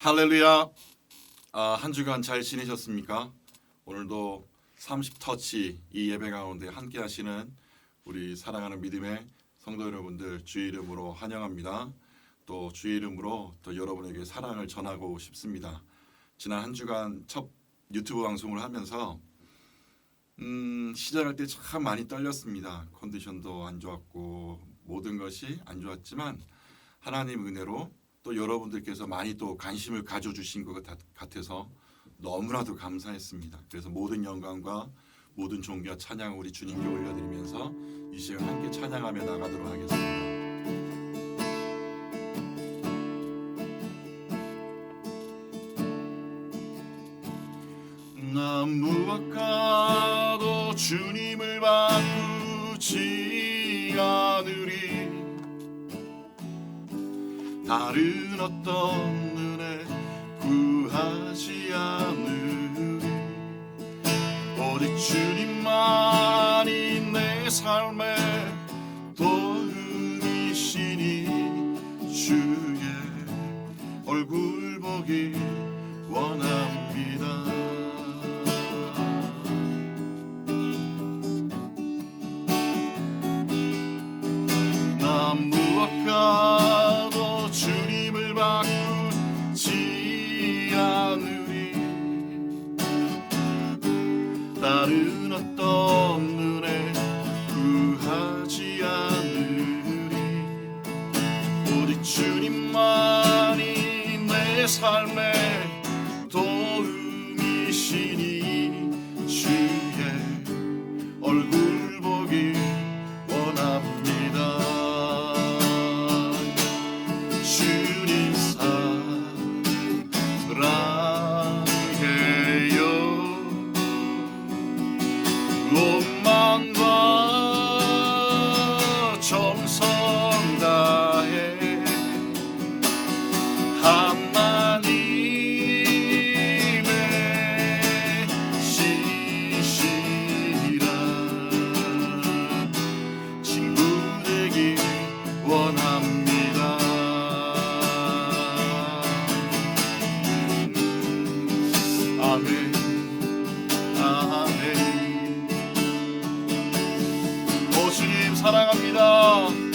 할렐루야. 아, 한 주간 잘 지내셨습니까? 오늘도 30터치 이 예배 가운데 함께 하시는 우리 사랑하는 믿음의 성도 여러분들 주의 이름으로 환영합니다. 또 주의 이름으로 또 여러분에게 사랑을 전하고 싶습니다. 지난 한 주간 첫 유튜브 방송을 하면서 음, 시작할 때 참 많이 떨렸습니다. 컨디션도 안 좋았고 모든 것이 안 좋았지만 하나님 은혜로 또 여러분들께서 많이 또 관심을 가져주신 것 같- 같아서 너무나도 감사했습니다. 그래서 모든 영광과 모든 존귀와 찬양을 우리 주님께 올려드리면서 이 시간 함께 찬양하며 나가도록 하겠습니다. 난 무엇과도 주님을 바꾸지 않 다른 어떤 은혜 구하지 않으리. 오직 주님만이 내 삶의 도움이시니 주의 얼굴 보기 사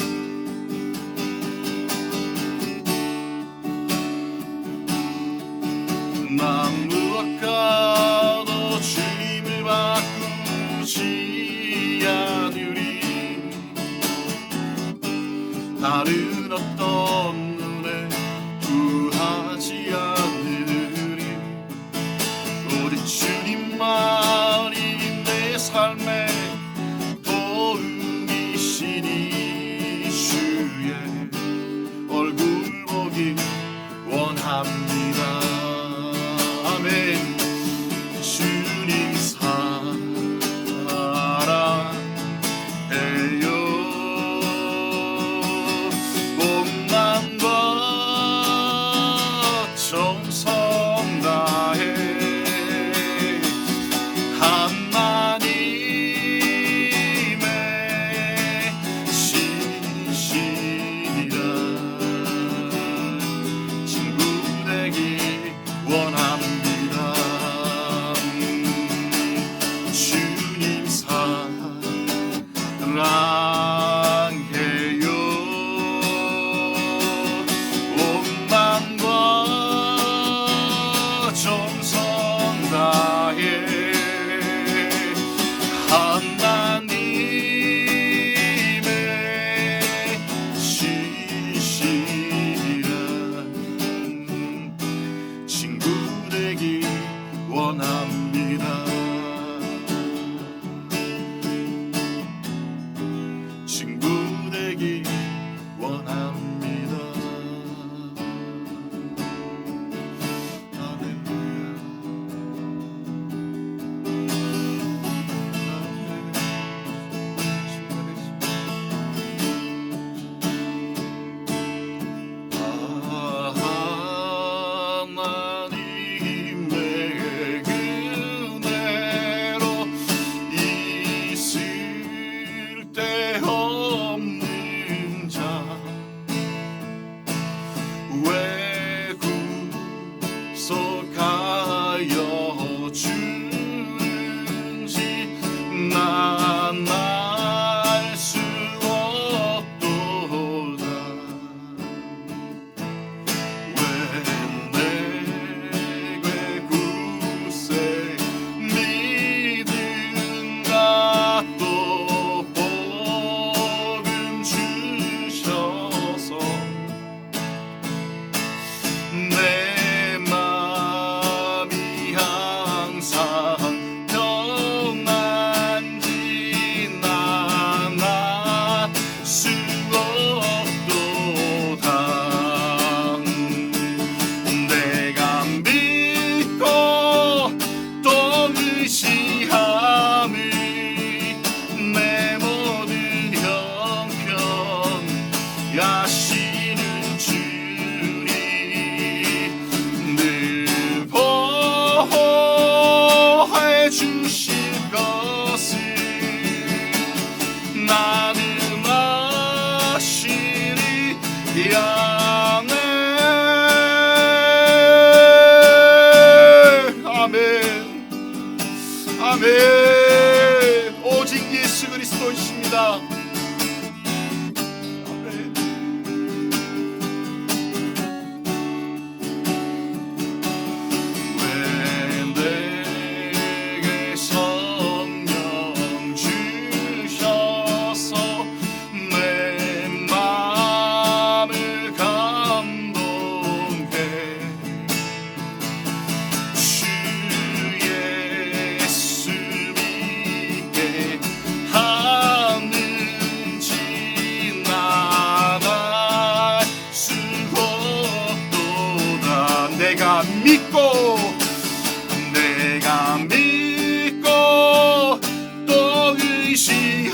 또 의시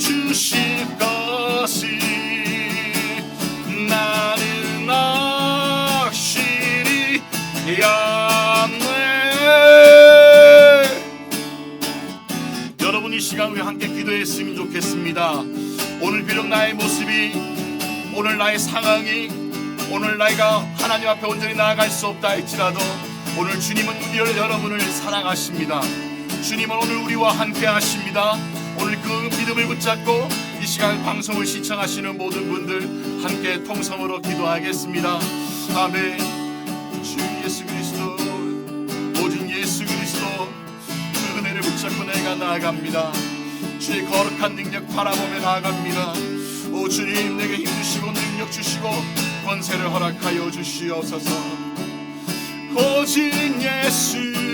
주실 것을 나는 확실히 야네 여러분 이 시간 우리 함께 기도했으면 좋겠습니다. 오늘 비록 나의 모습이 오늘 나의 상황이 오늘 나이가 하나님 앞에 온전히 나아갈 수 없다 할지라도 오늘 주님은 여러분을 사랑하십니다. 주님은 오늘 우리와 함께 하십니다 그 믿음을 붙잡고 이 시간 방송을 시청하시는 모든 분들 함께 통성으로 기도하겠습니다. 아멘. 주 예수 그리스도 오직 예수 그리스도 그 은혜를 붙잡고 내가 나아갑니다. 주의 거룩한 능력 바라보며 나아갑니다. 오 주님 내게 힘 주시고 능력 주시고 권세를 허락하여 주시옵소서. 오직 예수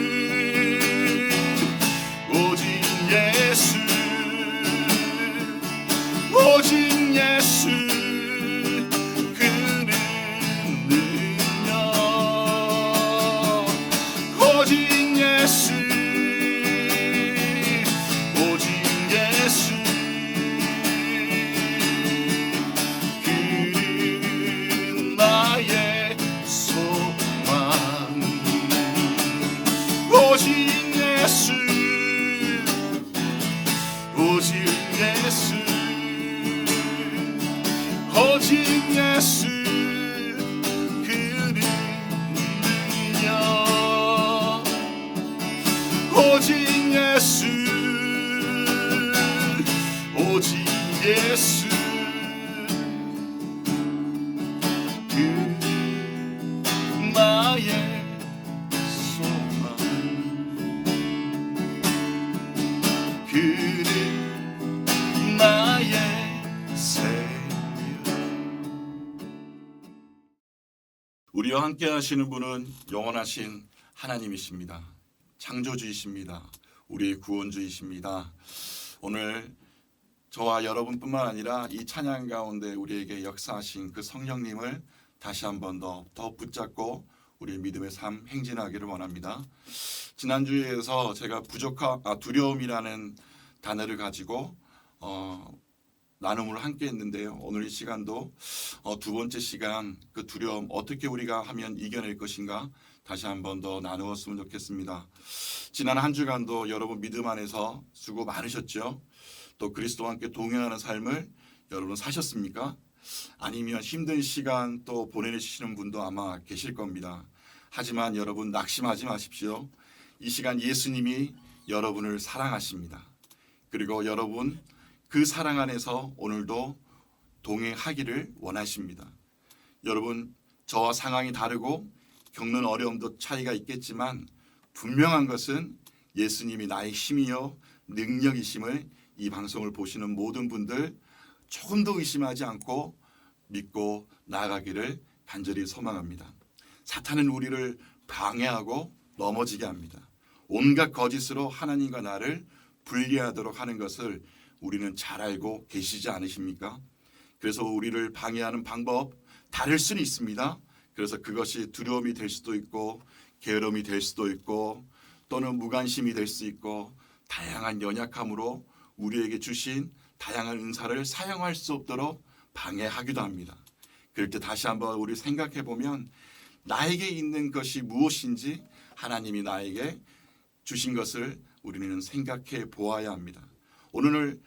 우리와 함께 하시는 분은 영원하신 하나님이십니다. 창조주이십니다. 우리의 구원주이십니다. 오늘 저와 여러분뿐만 아니라 이 찬양 가운데 우리에게 역사하신 그 성령님을 다시 한 번 더 더 붙잡고 우리 믿음의 삶 행진하기를 원합니다. 지난주에서 제가 부족하 아, 두려움이라는 단어를 가지고 어, 나눔을 함께 했는데요. 오늘 이 시간도 어, 두 번째 시간 그 두려움 어떻게 우리가 하면 이겨낼 것인가 다시 한 번 더 나누었으면 좋겠습니다. 지난 한 주간도 여러분 믿음 안에서 수고 많으셨죠. 또 그리스도와 함께 동행하는 삶을 여러분 사셨습니까? 아니면 힘든 시간 또 보내시는 분도 아마 계실 겁니다. 하지만 여러분 낙심하지 마십시오. 이 시간 예수님이 여러분을 사랑하십니다. 그리고 여러분 그 사랑 안에서 오늘도 동행하기를 원하십니다. 여러분 저와 상황이 다르고 겪는 어려움도 차이가 있겠지만 분명한 것은 예수님이 나의 힘이요 능력이심을 이 방송을 보시는 모든 분들 조금도 의심하지 않고 믿고 나아가기를 간절히 소망합니다. 사탄은 우리를 방해하고 넘어지게 합니다. 온갖 거짓으로 하나님과 나를 분리하도록 하는 것을 우리는 잘 알고 계시지 않으십니까? 그래서 우리를 방해하는 방법 다를 수는 있습니다. 그래서 그것이 두려움이 될 수도 있고 게으름이 될 수도 있고 또는 무관심이 될 수 있고 다양한 연약함으로 우리에게 주신 다양한 은사를 사용할 수 없도록 방해하기도 합니다. 그럴 때 다시 한번 우리 생각해 보면 나에게 있는 것이 무엇인지 하나님이 나에게 주신 것을 우리는 생각해 보아야 합니다. 오늘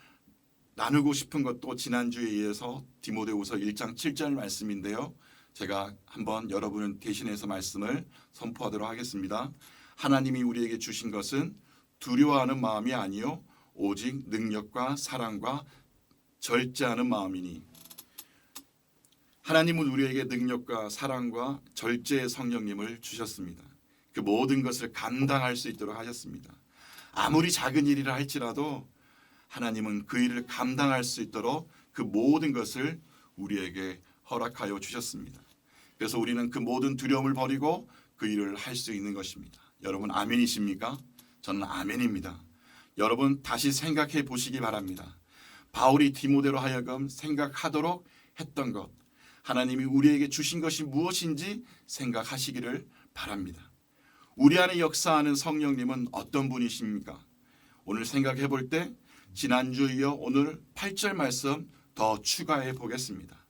나누고 싶은 것도 지난주에 이어서 디모데후서 1장 7절 말씀인데요. 제가 한번 여러분을 대신해서 말씀을 선포하도록 하겠습니다. 하나님이 우리에게 주신 것은 두려워하는 마음이 아니요 오직 능력과 사랑과 절제하는 마음이니 하나님은 우리에게 능력과 사랑과 절제의 성령님을 주셨습니다. 그 모든 것을 감당할 수 있도록 하셨습니다. 아무리 작은 일이라 할지라도 하나님은 그 일을 감당할 수 있도록 그 모든 것을 우리에게 허락하여 주셨습니다. 그래서 우리는 그 모든 두려움을 버리고 그 일을 할 수 있는 것입니다. 여러분 아멘이십니까? 저는 아멘입니다. 여러분 다시 생각해 보시기 바랍니다. 바울이 디모데로 하여금 생각하도록 했던 것, 하나님이 우리에게 주신 것이 무엇인지 생각하시기를 바랍니다. 우리 안에 역사하는 성령님은 어떤 분이십니까? 오늘 생각해 볼 때 지난주 이어 오늘 8절 말씀 더 추가해 보겠습니다.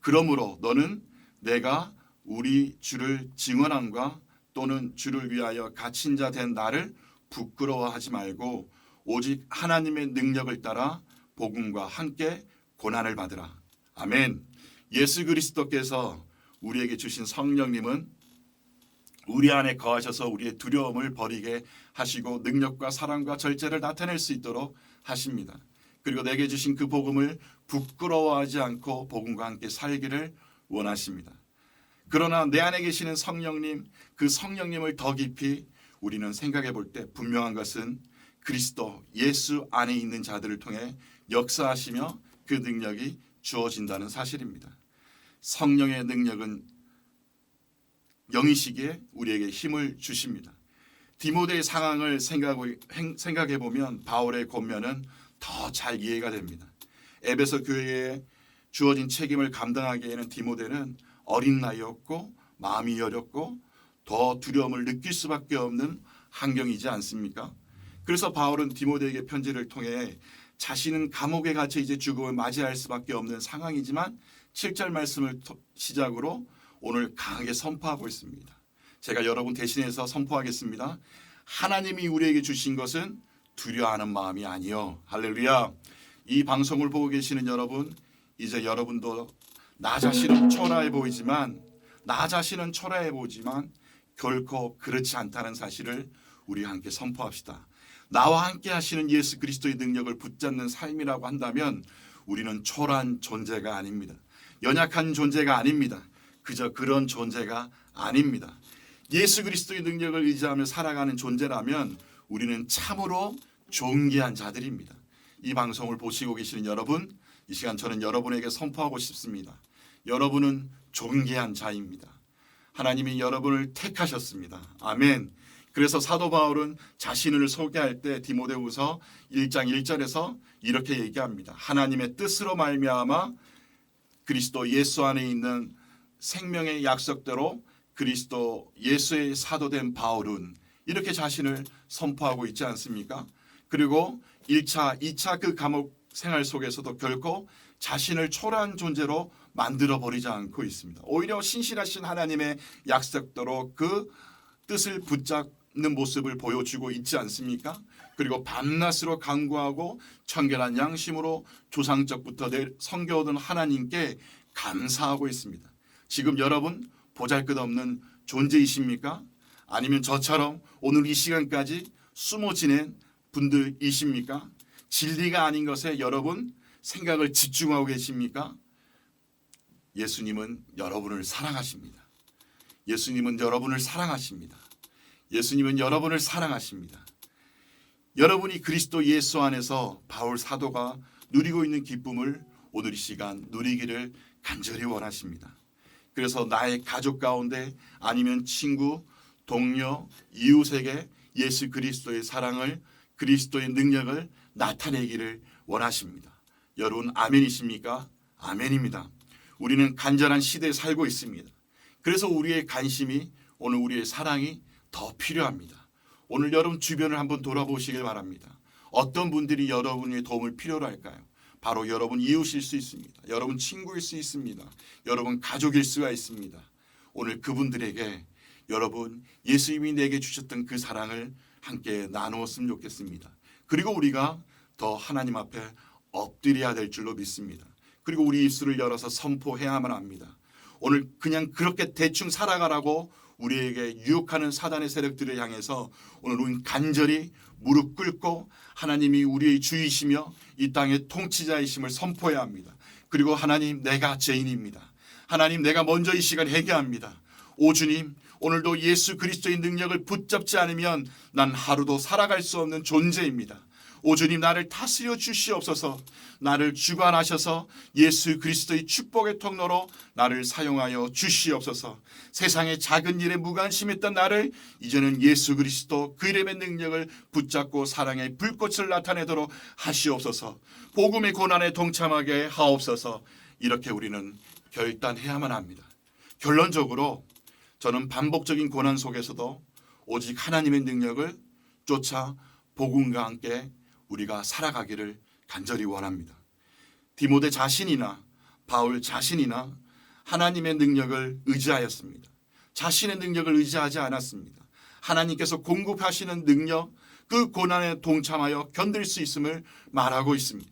그러므로 너는 내가 우리 주를 증언함과 또는 주를 위하여 갇힌 자 된 나를 부끄러워하지 말고 오직 하나님의 능력을 따라 복음과 함께 고난을 받으라. 아멘. 예수 그리스도께서 우리에게 주신 성령님은 우리 안에 거하셔서 우리의 두려움을 버리게 하시고 능력과 사랑과 절제를 나타낼 수 있도록 하십니다. 그리고 내게 주신 그 복음을 부끄러워하지 않고 복음과 함께 살기를 원하십니다. 그러나 내 안에 계시는 성령님, 그 성령님을 더 깊이 우리는 생각해 볼 때 분명한 것은 그리스도 예수 안에 있는 자들을 통해 역사하시며 그 능력이 주어진다는 사실입니다. 성령의 능력은 영이시기에 우리에게 힘을 주십니다. 디모데의 상황을 생각해 보면 바울의 권면은 더 잘 이해가 됩니다. 에베소 교회에 주어진 책임을 감당하기에는 디모데는 어린 나이였고 마음이 여렸고 더 두려움을 느낄 수밖에 없는 환경이지 않습니까? 그래서 바울은 디모데에게 편지를 통해 자신은 감옥에 갇혀 이제 죽음을 맞이할 수밖에 없는 상황이지만 7절 말씀을 시작으로 오늘 강하게 선포하고 있습니다. 제가 여러분 대신해서 선포하겠습니다. 하나님이 우리에게 주신 것은 두려워하는 마음이 아니요. 할렐루야. 이 방송을 보고 계시는 여러분, 이제 여러분도 나 자신은 초라해 보이지만 나 자신은 초라해 보이지만 결코 그렇지 않다는 사실을 우리 함께 선포합시다. 나와 함께 하시는 예수 그리스도의 능력을 붙잡는 삶이라고 한다면 우리는 초라한 존재가 아닙니다. 연약한 존재가 아닙니다. 그저 그런 존재가 아닙니다. 예수 그리스도의 능력을 의지하며 살아가는 존재라면 우리는 참으로 존귀한 자들입니다. 이 방송을 보시고 계시는 여러분, 이 시간 저는 여러분에게 선포하고 싶습니다. 여러분은 존귀한 자입니다. 하나님이 여러분을 택하셨습니다. 아멘. 그래서 사도 바울은 자신을 소개할 때 디모데후서 1장 1절에서 이렇게 얘기합니다. 하나님의 뜻으로 말미암아 그리스도 예수 안에 있는 생명의 약속대로 그리스도 예수의 사도된 바울은 이렇게 자신을 선포하고 있지 않습니까? 그리고 1차, 2차 그 감옥 생활 속에서도 결코 자신을 초라한 존재로 만들어 버리지 않고 있습니다. 오히려 신실하신 하나님의 약속대로 그 뜻을 붙잡는 모습을 보여주고 있지 않습니까? 그리고 밤낮으로 강구하고 청결한 양심으로 조상적부터 내 섬겨오던 하나님께 감사하고 있습니다. 지금 여러분 보잘것없는 존재이십니까? 아니면 저처럼 오늘 이 시간까지 숨어 지낸 분들이십니까? 진리가 아닌 것에 여러분 생각을 집중하고 계십니까? 예수님은 여러분을 사랑하십니다. 예수님은 여러분을 사랑하십니다. 예수님은 여러분을 사랑하십니다. 여러분이 그리스도 예수 안에서 바울 사도가 누리고 있는 기쁨을 오늘 이 시간 누리기를 간절히 원하십니다. 그래서 나의 가족 가운데 아니면 친구, 동료, 이웃에게 예수 그리스도의 사랑을 그리스도의 능력을 나타내기를 원하십니다. 여러분 아멘이십니까? 아멘입니다. 우리는 간절한 시대에 살고 있습니다. 그래서 우리의 관심이 오늘 우리의 사랑이 더 필요합니다. 오늘 여러분 주변을 한번 돌아보시길 바랍니다. 어떤 분들이 여러분의 도움을 필요로 할까요? 바로 여러분 이웃일 수 있습니다. 여러분 친구일 수 있습니다. 여러분 가족일 수가 있습니다. 오늘 그분들에게 여러분 예수님이 내게 주셨던 그 사랑을 함께 나누었으면 좋겠습니다. 그리고 우리가 더 하나님 앞에 엎드려야 될 줄로 믿습니다. 그리고 우리 입술을 열어서 선포해야만 합니다. 오늘 그냥 그렇게 대충 살아가라고 우리에게 유혹하는 사단의 세력들을 향해서 오늘 우리는 간절히 무릎 꿇고 하나님이 우리의 주이시며 이 땅의 통치자이심을 선포해야 합니다. 그리고 하나님 내가 죄인입니다. 하나님 내가 먼저 이 시간 회개합니다. 오 주님 오늘도 예수 그리스도의 능력을 붙잡지 않으면 난 하루도 살아갈 수 없는 존재입니다. 오 주님 나를 다스려 주시옵소서. 나를 주관하셔서 예수 그리스도의 축복의 통로로 나를 사용하여 주시옵소서. 세상의 작은 일에 무관심했던 나를 이제는 예수 그리스도 그 이름의 능력을 붙잡고 사랑의 불꽃을 나타내도록 하시옵소서. 복음의 고난에 동참하게 하옵소서. 이렇게 우리는 결단해야만 합니다. 결론적으로 저는 반복적인 고난 속에서도 오직 하나님의 능력을 쫓아 복음과 함께 우리가 살아가기를 간절히 원합니다. 디모데 자신이나 바울 자신이나 하나님의 능력을 의지하였습니다. 자신의 능력을 의지하지 않았습니다. 하나님께서 공급하시는 능력, 그 고난에 동참하여 견딜 수 있음을 말하고 있습니다.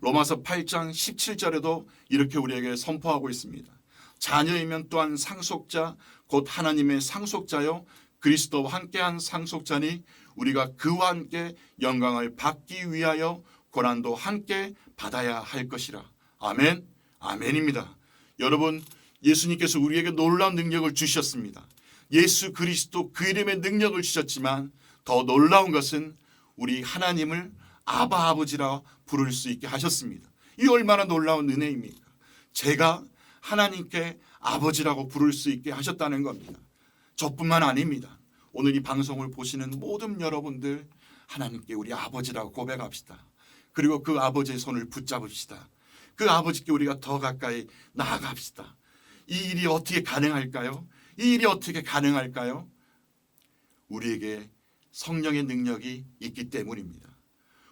로마서 8장 17절에도 이렇게 우리에게 선포하고 있습니다. 자녀이면 또한 상속자, 곧 하나님의 상속자요, 그리스도와 함께한 상속자니 우리가 그와 함께 영광을 받기 위하여 고난도 함께 받아야 할 것이라. 아멘. 아멘입니다. 여러분, 예수님께서 우리에게 놀라운 능력을 주셨습니다. 예수 그리스도 그 이름의 능력을 주셨지만 더 놀라운 것은 우리 하나님을 아바 아버지라 부를 수 있게 하셨습니다. 이 얼마나 놀라운 은혜입니까? 제가 하나님께 아버지라고 부를 수 있게 하셨다는 겁니다. 저뿐만 아닙니다. 오늘 이 방송을 보시는 모든 여러분들 하나님께 우리 아버지라고 고백합시다. 그리고 그 아버지의 손을 붙잡읍시다. 그 아버지께 우리가 더 가까이 나아갑시다. 이 일이 어떻게 가능할까요? 이 일이 어떻게 가능할까요? 우리에게 성령의 능력이 있기 때문입니다.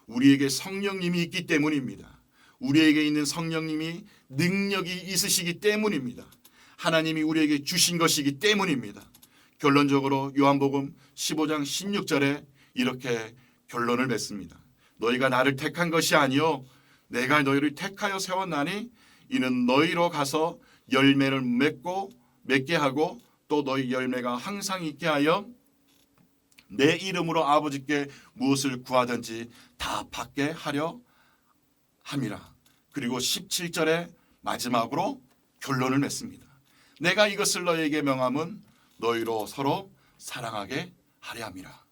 우리에게 성령님이 있기 때문입니다. 우리에게 있는 성령님이 능력이 있으시기 때문입니다. 하나님이 우리에게 주신 것이기 때문입니다. 결론적으로 요한복음 15장 16절에 이렇게 결론을 맺습니다. 너희가 나를 택한 것이 아니요 내가 너희를 택하여 세웠나니 이는 너희로 가서 열매를 맺고 맺게 하고 또 너희 열매가 항상 있게 하여 내 이름으로 아버지께 무엇을 구하든지 다 받게 하려 함이라. 그리고 17절에 마지막으로 결론을 맺습니다. 내가 이것을 너에게 명함은 너희로 서로 사랑하게 하려 함이라.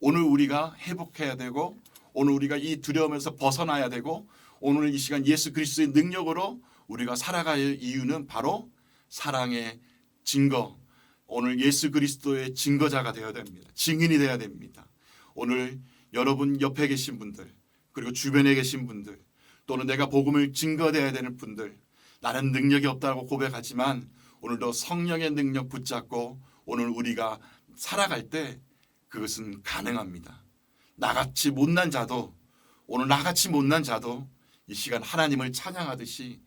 오늘 우리가 회복해야 되고 오늘 우리가 이 두려움에서 벗어나야 되고 오늘 이 시간 예수 그리스도의 능력으로 우리가 살아갈 이유는 바로 사랑의 증거. 오늘 예수 그리스도의 증거자가 되어야 됩니다. 증인이 되어야 됩니다. 오늘 여러분 옆에 계신 분들 그리고 주변에 계신 분들 또는 내가 복음을 증거돼야 되는 분들 나는 능력이 없다고 고백하지만 오늘도 성령의 능력 붙잡고 오늘 우리가 살아갈 때 그것은 가능합니다. 나같이 못난 자도 오늘 나같이 못난 자도 이 시간 하나님을 찬양하듯이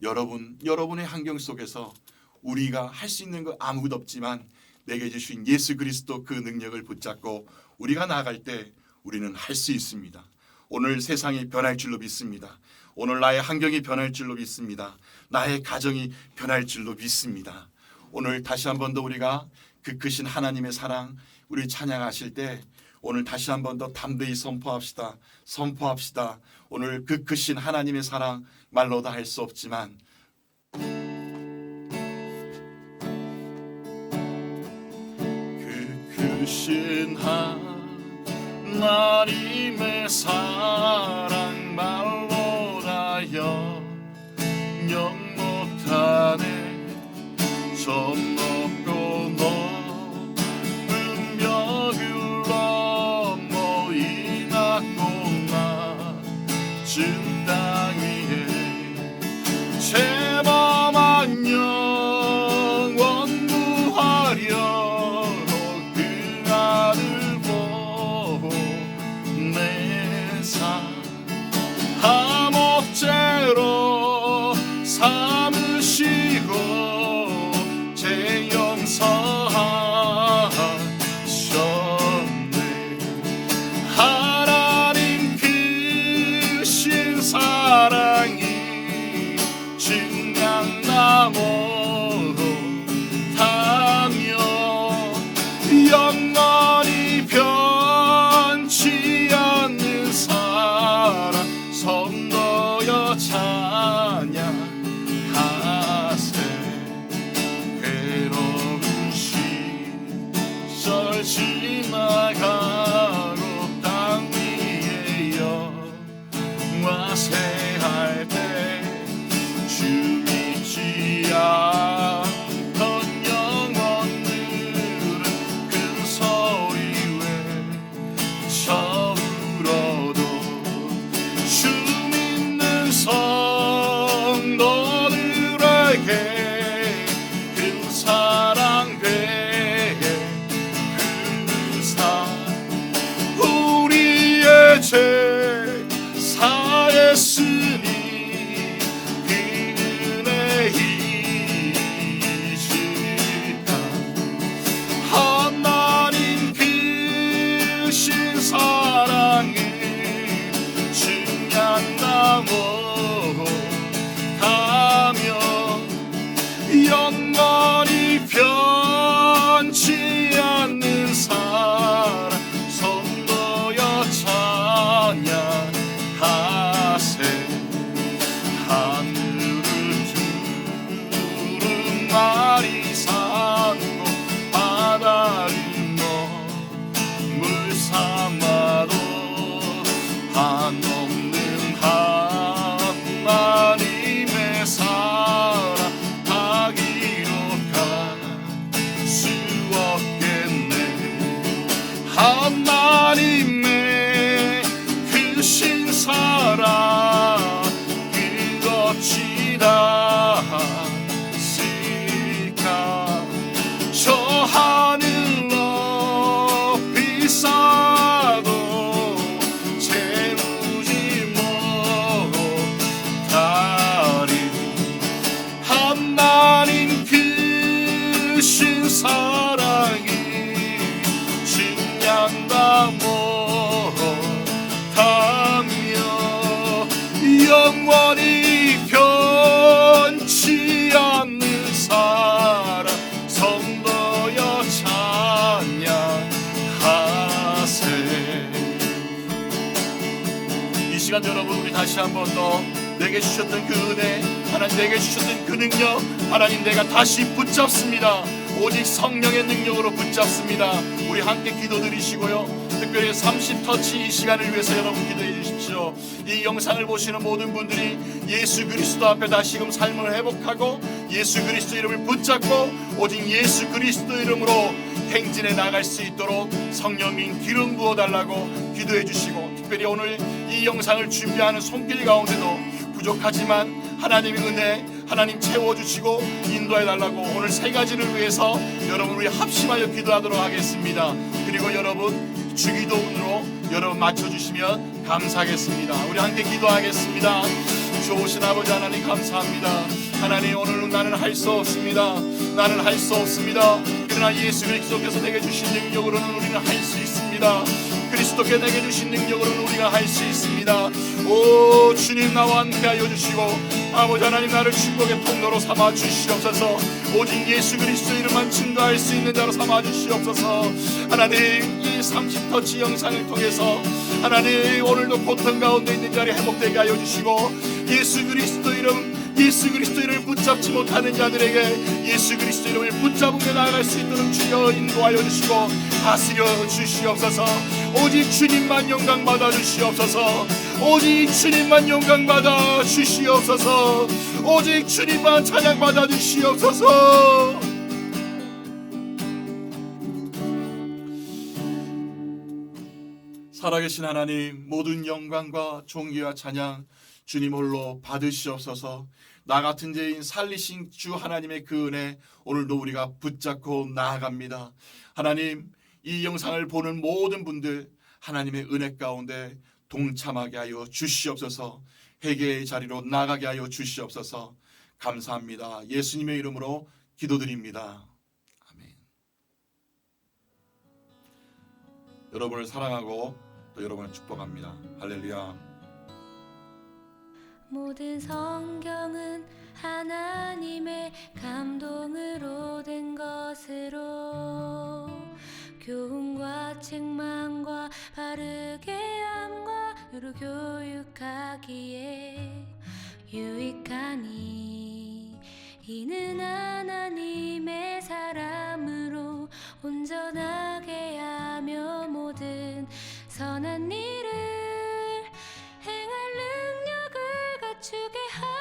여러분 여러분의 환경 속에서 우리가 할 수 있는 거 아무것도 없지만 내게 주신 예수 그리스도 그 능력을 붙잡고 우리가 나아갈 때 우리는 할 수 있습니다. 오늘 세상이 변할 줄로 믿습니다. 오늘 나의 환경이 변할 줄로 믿습니다. 나의 가정이 변할 줄로 믿습니다. 오늘 다시 한 번 더 우리가 그 크신 하나님의 사랑 우리 찬양하실 때 오늘 다시 한 번 더 담대히 선포합시다. 선포합시다. 오늘 그 크신 하나님의 사랑 말로 다 할 수 없지만 그 크신 하나님 의 사랑 말로 다 영영 못하네 선 그 내게 주셨던 그 은혜 하나님 내게 주셨던 그 능력 하나님 내가 다시 붙잡습니다. 오직 성령의 능력으로 붙잡습니다. 우리 함께 기도 드리시고요. 특별히 30터치 이 시간을 위해서 여러분 기도해 주십시오. 이 영상을 보시는 모든 분들이 예수 그리스도 앞에 다시금 삶을 회복하고 예수 그리스도 이름을 붙잡고 오직 예수 그리스도 이름으로 행진해 나갈 수 있도록 성령님 기름 부어 달라고 기도해 주시고 특별히 오늘 이 영상을 준비하는 손길 가운데도 부족하지만 하나님의 은혜 하나님 채워 주시고 인도해 달라고 오늘 세 가지를 위해서 여러분 우리 합심하여 기도하도록 하겠습니다. 그리고 여러분 주기도문으로 여러분 맞춰 주시면 감사하겠습니다. 우리 함께 기도하겠습니다. 좋으신 아버지 하나님 감사합니다. 하나님 오늘은 나는 할 수 없습니다. 나는 할 수 없습니다. 그러나 예수 그리스도께서 내게 주신 능력으로는 우리는 할 수 있습니다. 그리스도께 내게 주신 능력으로는 우리가 할 수 있습니다. 오 주님 나와 함께하여 주시고 아버지 하나님 나를 축복의 통로로 삼아 주시옵소서. 오직 예수 그리스도 이름만 증거할 수 있는 자로 삼아 주시옵소서. 하나님 이 30터치 영상을 통해서 하나님 오늘도 고통 가운데 있는 자리 회복되게 하여 주시고 예수 그리스도 이름 예수 그리스도 이름을 붙잡지 못하는 자들에게 예수 그리스도 이름을 붙잡으며 나아갈 수 있도록 주여 인도하여 주시고 다스려 주시옵소서. 오직 주님만 영광 받아 주시옵소서. 오직 주님만 영광 받아 주시옵소서. 오직 주님만 찬양 받아 주시옵소서. 살아계신 하나님 모든 영광과 존귀와 찬양 주님 홀로 받으시옵소서 나 같은 죄인 살리신 주 하나님의 그 은혜 오늘도 우리가 붙잡고 나아갑니다. 하나님 이 영상을 보는 모든 분들 하나님의 은혜 가운데 동참하게 하여 주시옵소서. 회개의 자리로 나가게 하여 주시옵소서. 감사합니다. 예수님의 이름으로 기도드립니다. 아멘. 여러분을 사랑하고 또 여러분을 축복합니다. 할렐루야 모든 성경은 하나님의 감동으로 된 것으로 교훈과 책망과 바르게 함과으로 교육하기에 유익하니 이는 하나님의 사람으로 온전하게 하며 모든 선한 일을 to get high